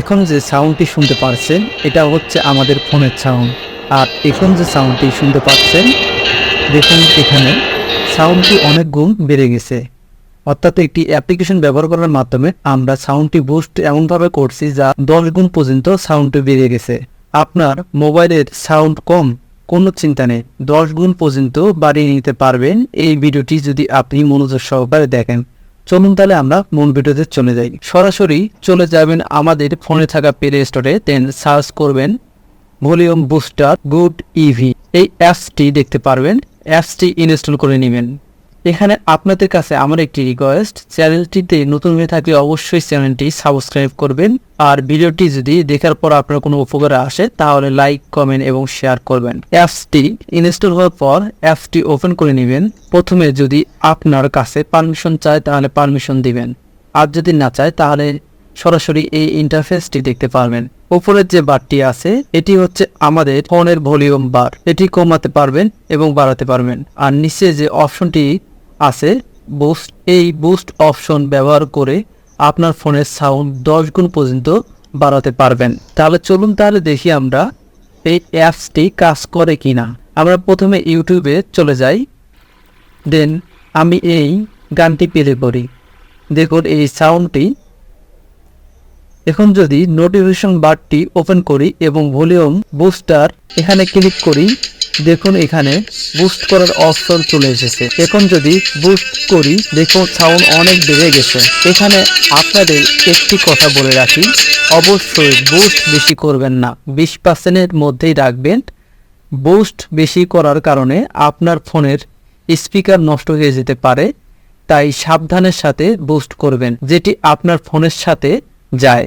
এখন যে সাউন্ডটি শুনতে পারছেন, এটা হচ্ছে আমাদের ফোনের সাউন্ড আর এখন যে সাউন্ডটি শুনতে পাচ্ছেন, দেখুন এখানে সাউন্ডটি অনেক গুণ বেড়ে গেছে। অর্থাৎ একটি অ্যাপ্লিকেশন ব্যবহার করার মাধ্যমে আমরা সাউন্ডটি বুস্ট এমনভাবে করছি যা দশ গুণ পর্যন্ত সাউন্ডটি বেড়ে গেছে। আপনার মোবাইলের সাউন্ড কম, কোনো চিন্তা নেই, দশ গুণ পর্যন্ত বাড়িয়ে নিতে পারবেন। এই ভিডিওটি যদি আপনি মনোযোগ সহকারে দেখেন চলুন তাহলে আমরা মূল ভিডিওতে চলে যাই। সরাসরি চলে যাবেন আমাদের ফোনে থাকা প্লে স্টোরে দেন সার্চ করবেন ভলিউম বুস্টার গুড ইভি এই অ্যাপসটি দেখতে পারবেন। অ্যাপসটি ইনস্টল করে নেবেন। এখানে আপনাদের কাছে আমার একটি রিকোয়েস্ট চ্যানেলটিতে নতুন হয়ে থাকলে অবশ্যই চ্যানেলটি সাবস্ক্রাইব করবেন। আর ভিডিওটি যদি দেখার পর আপনার কোনো উপকারে আসে, তাহলে লাইক কমেন্ট এবং শেয়ার করবেন। অ্যাপসটি ইনস্টল হওয়ার পর অ্যাপসটি ওপেন করে নেবেন। প্রথমে যদি আপনার কাছে পারমিশন চায়, তাহলে পারমিশন দিবেন। আর যদি না চায়, তাহলে সরাসরি এই ইন্টারফেসটি দেখতে পারবেন। উপরের যে বারটি আছে, এটি হচ্ছে আমাদের ফোনের ভলিউম বার। এটি কমাতে পারবেন এবং বাড়াতে পারবেন। আর নিচে যে অপশনটি আছে। বুস্ট এই বুস্ট অপশন ব্যবহার করে আপনার ফোনের সাউন্ড দশ গুণ পর্যন্ত বাড়াতে পারবেন। তাহলে চলুন তাহলে দেখি আমরা এই অ্যাপসটি কাজ করে কি না আমরা প্রথমে ইউটিউবে চলে যাই। দেন আমি এই গানটি প্লে করি দেখুন এই সাউন্ডটি এখন যদি নোটিফিকেশন বারটি ওপেন করি এবং ভলিউম বুস্টার এখানে ক্লিক করি দেখুন এখানে বুস্ট করার অপশন চলে এসেছে। এখন যদি বুস্ট করি, দেখুন সাউন্ড অনেক বেড়ে গেছে। এখানে আপনাদের একটি কথা বলে রাখি, অবশ্যই বুস্ট বেশি করবেন না। বিশ পার্সেন্টের মধ্যেই রাখবেন। বুস্ট বেশি করার কারণে আপনার ফোনের স্পিকার নষ্ট হয়ে যেতে পারে, তাই সাবধানের সাথে বুস্ট করবেন, যেটি আপনার ফোনের সাথে যায়।